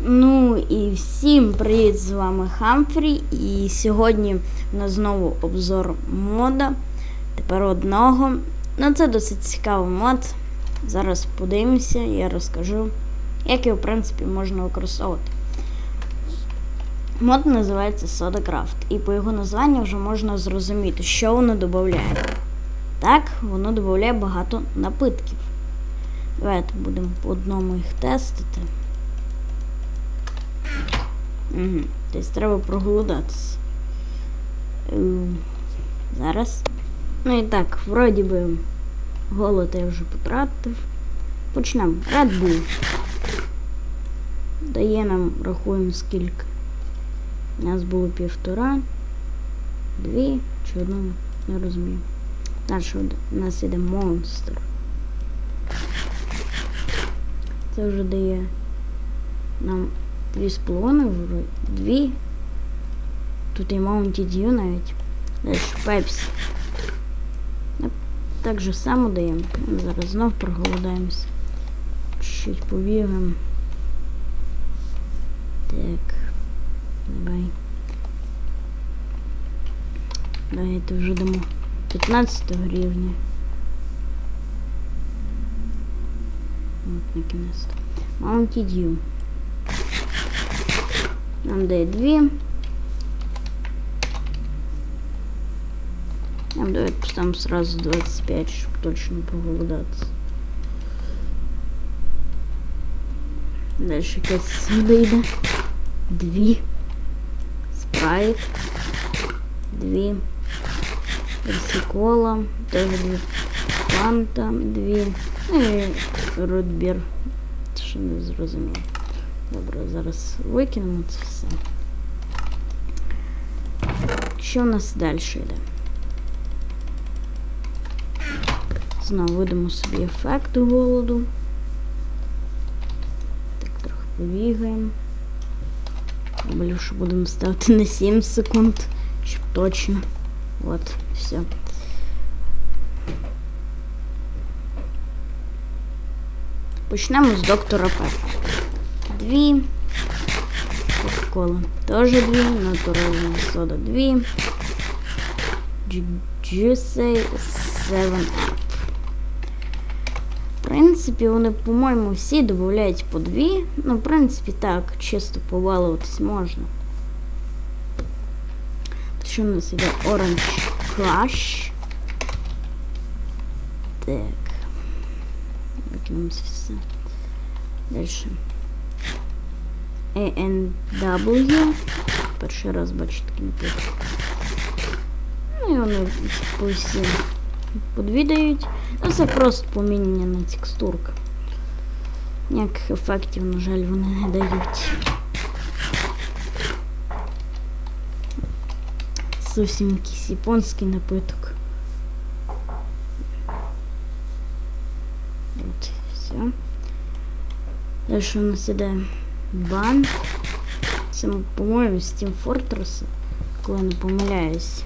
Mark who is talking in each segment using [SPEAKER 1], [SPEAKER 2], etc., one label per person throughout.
[SPEAKER 1] Ну і всім привіт! З вами Хамфрі. І сьогодні у нас знову обзор мода. Тепер одного. Ну це досить цікавий мод. Зараз подивимося, я розкажу, як його в принципі можна використовувати. Мод називається SodaCraft, і по його названню вже можна зрозуміти, що воно додає. Так, воно додає багато напитків. Давайте будемо по одному їх тестити. Угу. Тобто треба проголодатися. Е, Зараз. Ну і так, вроді би голод я вже потратив. Почнемо. Red Bull. Дає нам, рахуємо скільки. У нас було півтора, дві чи одну, не розумію. Далі у нас іде монстр. Це вже дає нам дві половиною, дві. Тут і Mountain Dew навіть. Далі Пепсі. Так же само даємо. Ну, Зараз знов проголодаємося. Чуть побігаємо. Так. Давай. Давайте вже дамо 15 гривня. От на кінець. Mountain Dew. Нам дає дві. Нам дает там сразу 25, чтобы точно проголодаться. Дальше якась сода йде. Дві. Спрайт. Дві. Персикола. Теж дві. Фанта. Дві. Ну і рудбір. Ще не зрозуміло. Добре, зараз викинемо це все. Що у нас далі йде? Знову видамо собі ефект голоду. Так, трохи побігаємо. Блю, що будемо ставити на 7 секунд, щоб точно. От, все. Почнемо з доктора Пеппа. Дві. Кока-кола. Теж дві. Натуральна сода дві. Juicy 7 Up. В принципі, вони, по-моєму, всі додають по дві. Ну, в принципі, так, чисто побалуватись можна. Що у нас іде Orange Crush. Так. Викинемо це все. Дальше. ANW. Перший раз бачу такі напитки. Ну і вони по всім подвідають. Ну, це просто помінення на текстурка. Ніяких ефектів, на жаль, вони не дають. Зовсім якийсь японський напиток. От, все. Далі у нас іде бан. Це, по-моєму, Steam Fortress, коли не помиляюсь.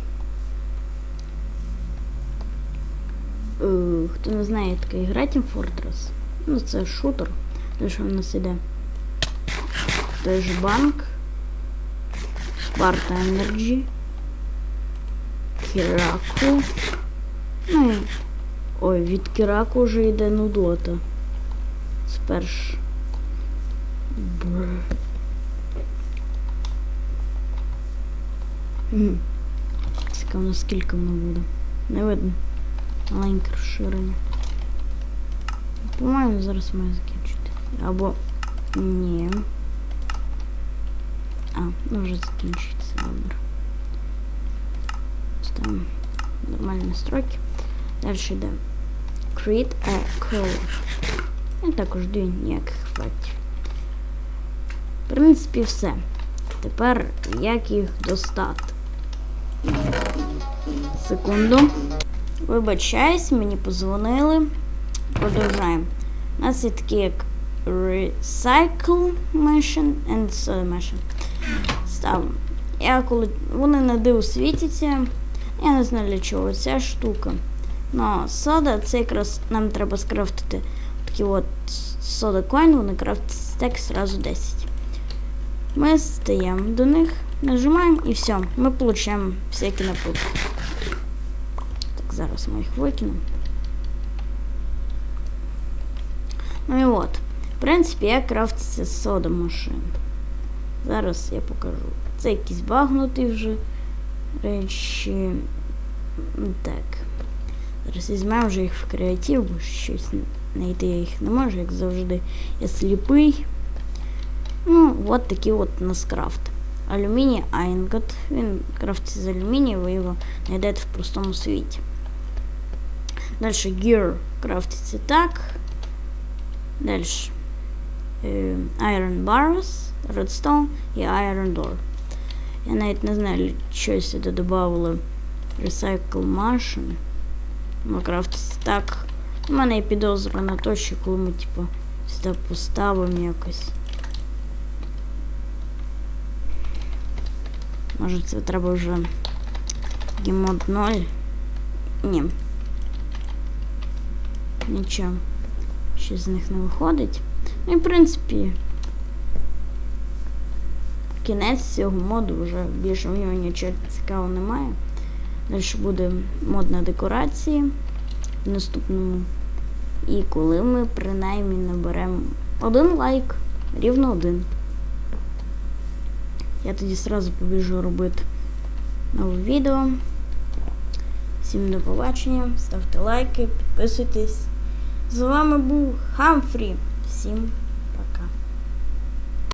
[SPEAKER 1] Е, Хто не знає, така ігра Team Fortress. Ну, це шутер. Далі у нас іде той банк. Sparta Energy. Кіраку. Ну і... Ой, від Кіраку вже йде нудота. Сперш. Бр. Мгм. Цікаво, наскільки воно буде. Не видно. Маленьке розширення. По-моєму, зараз має закінчити. Або ні. А, ну вже закінчується, добре. Ставимо нормальні настройки. Далі йде Create a Code. І також даю ніяких ефектів. В принципі, все. Тепер як їх достати? Секунду. Вибачаюсь, мені позвонили. Продовжаємо. У нас є такі як Recycle Machine and Soda Machine. Ставимо. Я коли вони на диву світяться, я не знаю для чого ця штука. Но сода, це якраз нам треба скрафтити такі от сода coin, вони крафтять стек сразу 10. Мы стоим до них, нажимаем и все. Мы получаем всякие напитки. Так, зараз ми їх викинемо. Ну і от. В принципі, як крафтиться сода машин. Зараз я покажу. Це якісь багнуті вже речі. Так. Зараз візьмемо вже їх в креатив, бо щось знайти я їх не можу, як завжди. Я сліпий. Ну, от такий от у нас крафт. Алюміній Айнгот. Він крафтиться з алюмінію, ви його знайдете в простому світі. Далі Gear крафтиться так. Далі е, Iron Bars, Redstone і Iron Door. Я навіть не знаю, що сюди додавали Recycle Machine. Ну, крафтиться так. У мене є підозра на те, що коли ми, типу, сюди поставимо якось. Може це треба вже гемод 0? Ні. Нічого. Щось з них не виходить. Ну і в принципі. Кінець цього моду вже більше в нього нічого цікавого немає. Далі буде мод на декорації в наступному. І коли ми принаймні наберемо один лайк, рівно один. Я тоді сразу побіжу робити нове відео. Всім до побачення, ставте лайки, підписуйтесь. З вами був Хамфрі. Всім пока.